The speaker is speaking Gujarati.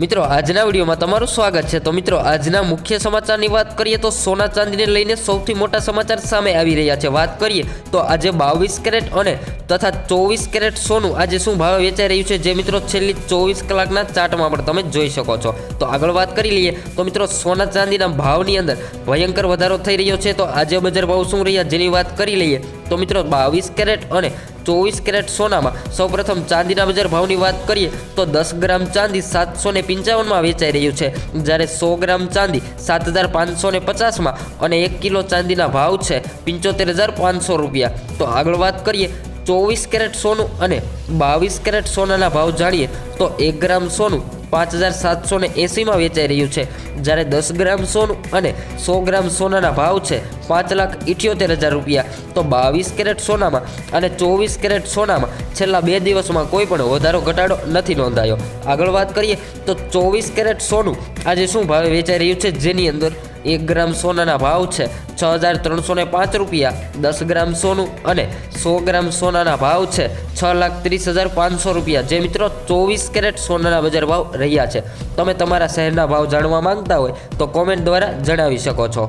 મિત્રો, આજના વિડીયોમાં તમારું સ્વાગત છે. તો મિત્રો, આજના મુખ્ય સમાચારની વાત કરીએ તો સોના ચાંદીને લઈને સૌથી મોટા સમાચાર સામે આવી રહ્યા છે. વાત કરીએ તો આજે બાવીસ કેરેટ અને તથા ચોવીસ કેરેટ સોનું આજે શું ભાવે વેચાઈ રહ્યું છે? જે મિત્રો છેલ્લી ચોવીસ કલાકના ચાર્ટમાં પણ તમે જોઈ શકો છો. તો આગળ વાત કરી લઈએ. તો મિત્રો, સોના ચાંદીના ભાવની અંદર ભયંકર વધારો થઈ રહ્યો છે. તો આજે બજાર ભાવ શું રહ્યા જેની વાત કરી લઈએ. તો મિત્રો, બાવીસ કેરેટ અને ચોવીસ કેરેટ સોનામાં સૌપ્રથમ ચાંદીના બજાર ભાવની વાત કરીએ, તો દસ ગ્રામ ચાંદી સાતસો ને પંચાવનમાં વેચાઈ રહ્યું છે. જ્યારે સો ગ્રામ ચાંદી સાત હજાર પાંચસો ને પચાસમાં અને એક કિલો ચાંદીના ભાવ છે પંચોતેર હજાર પાંચસો રૂપિયા. તો આગળ વાત કરીએ ચોવીસ કેરેટ સોનું અને બાવીસ કેરેટ સોનાના ભાવ જાણીએ તો એક ગ્રામ સોનું પાંચ હજાર સાતસો ને એંસીમાં વેચાઈ રહ્યું છે. જ્યારે દસ ગ્રામ સોનું અને સો ગ્રામ સોનાના ભાવ છે પાંચ લાખ ઇઠ્યોતેર હજાર રૂપિયા. તો બાવીસ કેરેટ સોનામાં અને ચોવીસ કેરેટ સોનામાં છેલ્લા બે દિવસમાં કોઈ પણ વધારો, ઘટાડો નથી નોંધાયો. આગળ વાત કરીએ તો ચોવીસ કેરેટ સોનું આજે શું ભાવે વેચાઈ રહ્યું છે? જેની અંદર એક ગ્રામ સોનાના ભાવ છે છ હજાર ત્રણસો પાંચ રૂપિયા, દસ ગ્રામ સોનું અને સો ગ્રામ સોનાના ભાવ છે છ લાખ ત્રીસ હજાર પાંચસો રૂપિયા. જે મિત્રો ચોવીસ કેરેટ સોનાના બજાર ભાવ રહ્યા છે. તમે તમારા શહેરના ભાવ જાણવા માંગતા હોય તો કોમેન્ટ દ્વારા જણાવી શકો છો.